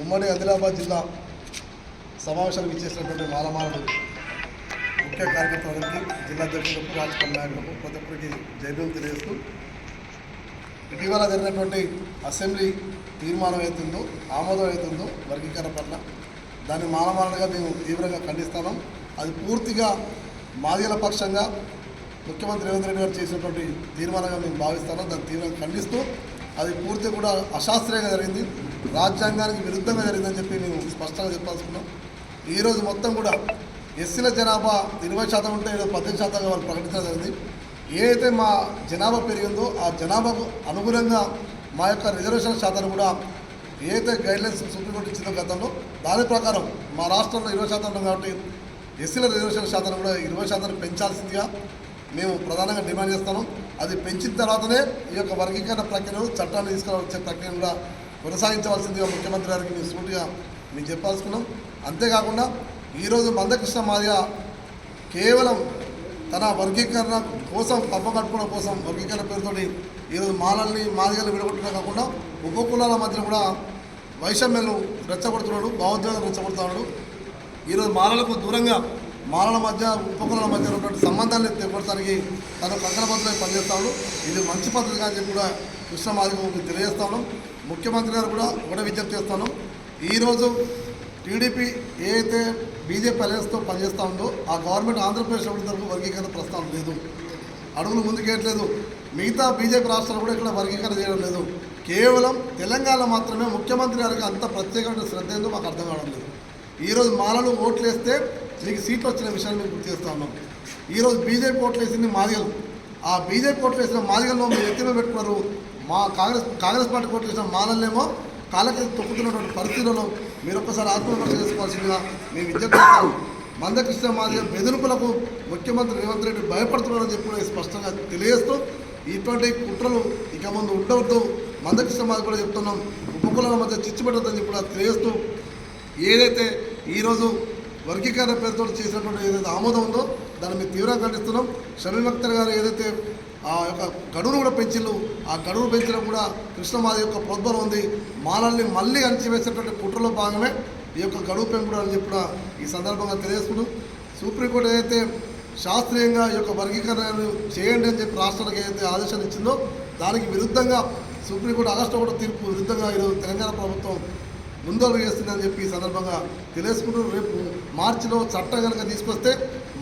ఉమ్మడి ఆదిలాబాద్ జిల్లా సమావేశానికి ఇచ్చేసినటువంటి మాలమాలను ముఖ్య కార్యకర్తలకి జిల్లా అధ్యక్షులకు రాజకీయ నాయకులకు ప్రతి ఒక్కరికి జైలు తెలియజేస్తూ ఇటీవల జరిగినటువంటి అసెంబ్లీ తీర్మానం అవుతుందో ఆమోదం అవుతుందో వర్గీకరణ పట్ల దాన్ని మానమానంగా మేము తీవ్రంగా ఖండిస్తున్నాం. అది పూర్తిగా మాదిగల పక్షంగా ముఖ్యమంత్రి రేవంత్ రెడ్డి గారు చేసినటువంటి తీర్మానంగా మేము భావిస్తాను దాన్ని తీవ్రంగా ఖండిస్తూ అది పూర్తి కూడా అశాస్త్రీయంగా జరిగింది. రాజ్యాంగానికి విరుద్ధంగా జరిగిందని చెప్పి మేము స్పష్టంగా చెప్పాల్సుకున్నాం. ఈరోజు మొత్తం కూడా ఎస్సీల జనాభా ఇరవై శాతం ఉంటే ఈరోజు పద్దెనిమిది శాతంగా వాళ్ళు ప్రకటించడం జరిగింది. ఏదైతే మా జనాభా పెరిగిందో ఆ జనాభాకు అనుగుణంగా మా యొక్క రిజర్వేషన్ శాతం కూడా ఏదైతే గైడ్లైన్స్ సుప్రీంకోర్టు ఇచ్చిందో గతంలో దాని ప్రకారం మా రాష్ట్రంలో ఇరవై శాతం ఉన్నాం కాబట్టి ఎస్సీల రిజర్వేషన్ శాతం కూడా ఇరవై శాతం పెంచాల్సిందిగా మేము ప్రధానంగా డిమాండ్ చేస్తాము అది పెంచిన తర్వాతనే ఈ యొక్క వర్గీకరణ ప్రక్రియను చట్టాన్ని తీసుకురావచ్చే ప్రక్రియను కూడా కొనసాగించవలసిందిగా ముఖ్యమంత్రి గారికి మేము సూటిగా మేము చెప్పాల్సుకున్నాం. అంతేకాకుండా ఈరోజు మందకృష్ణ మాదిగా కేవలం తన వర్గీకరణ కోసం పబ్బ కట్టుకోవడం కోసం వర్గీకరణ పేరుతోటి ఈరోజు మాలల్ని మాదిగలు విడగొట్టడం కాకుండా ఉపకులాల మధ్య కూడా వైషమ్యాలు రెచ్చగొడుతున్నాడు భావోద్వేగాలు రెచ్చగొడుతున్నాడు. ఈరోజు మాలలకు దూరంగా మాలల మధ్య ఉపకులాల మధ్య ఉన్నటువంటి సంబంధాన్ని తెగొడటానికి తను కంకణబద్ధమై పనిచేస్తాడు ఇది మంచి పద్ధతి అని చెప్పి కూడా కృష్ణ మాదిగకు తెలియజేస్తా ముఖ్యమంత్రి గారు కూడా కూడా విజ్ఞప్తి చేస్తాను. ఈరోజు టీడీపీ ఏదైతే బీజేపీ అలయన్స్తో పనిచేస్తూ ఉందో ఆ గవర్నమెంట్ ఆంధ్రప్రదేశ్ అభివృద్ధి తరపు వర్గీకరణ ప్రస్తావన లేదు. అడుగులు ముందుకేయట్లేదు. మిగతా బీజేపీ రాష్ట్రాలు కూడా ఇక్కడ వర్గీకరణ చేయడం లేదు. కేవలం తెలంగాణ మాత్రమే ముఖ్యమంత్రి గారికి అంత ప్రత్యేకమైన శ్రద్ధ ఏందో మాకు అర్థం కావడం లేదు. ఈరోజు మాలలు ఓట్లు వేస్తే మీకు సీట్లు వచ్చిన విషయాన్ని మేము గుర్తు చేస్తా ఉన్నాం. ఈరోజు బీజేపీ ఓట్లు వేసింది మాదిగలు. ఆ బీజేపీ ఓట్లు వేసిన మాదిగల్లో మీరు ఎత్తిన పెట్టుకున్నారు. మా కాంగ్రెస్ కాంగ్రెస్ పార్టీ ఓట్లు వేసిన మాలల్లేమో కాళ్ళకి తొక్కుతున్నటువంటి పరిస్థితులలో మీరు ఒక్కసారి ఆత్మవిమర్శ చేసుకోవాల్సిందిగా మేము విజ్ఞప్తి మందకృష్ణ మాదిగ బెదిరింపులకు ముఖ్యమంత్రి రేవంత్ రెడ్డి భయపడుతున్నారని చెప్పి స్పష్టంగా తెలియజేస్తూ ఇటువంటి కుట్రలు ఇక ముందు ఉండవద్దు. మందకృష్ణ మాది కూడా చెప్తున్నాం. ఉపకులాల మధ్య చిచ్చుపెట్టద్దని చెప్పి తెలియజేస్తూ ఏదైతే ఈరోజు వర్గీకరణ పేరుతో చేసినటువంటి ఏదైతే ఆమోదం ఉందో దాన్ని మేము తీవ్రంగా ఖండిస్తున్నాం. షమీమ్ అఖ్తర్ గారు ఏదైతే ఆ యొక్క గడువును కూడా పెంచిళ్ళు ఆ గడువు పెంచడం కూడా కృష్ణమాది యొక్క ప్రోద్బలం ఉంది. మాలల్ని మళ్ళీ అణచివేసినటువంటి కుట్రలో భాగమే ఈ యొక్క గడువు పెంపుడు అని చెప్పిన ఈ సందర్భంగా తెలియజేసుకుంటూ సుప్రీంకోర్టు ఏదైతే శాస్త్రీయంగా ఈ యొక్క వర్గీకరణను చేయండి అని చెప్పి రాష్ట్రాలకు ఏదైతే ఆదేశాలు ఇచ్చిందో దానికి విరుద్ధంగా సుప్రీంకోర్టు ఆగస్టు కూడా తీర్పు విరుద్ధంగా ఈరోజు తెలంగాణ ప్రభుత్వం ముందడుగు చేస్తుందని చెప్పి ఈ సందర్భంగా తెలియజేసుకుంటూ రేపు మార్చిలో చట్టం కనుక తీసుకొస్తే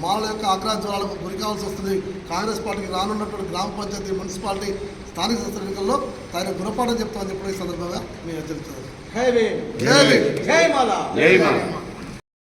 మాల యొక్క ఆగ్రహ జ్వరాలకు గురి కావాల్సి వస్తుంది. కాంగ్రెస్ పార్టీకి రానున్నటువంటి గ్రామ పంచాయతీ మున్సిపాలిటీ స్థానిక సంస్థల ఎన్నికల్లో ఆయన గుణపాఠం చెప్తామని చెప్పి ఈ సందర్భంగా మేము హెచ్చరించారు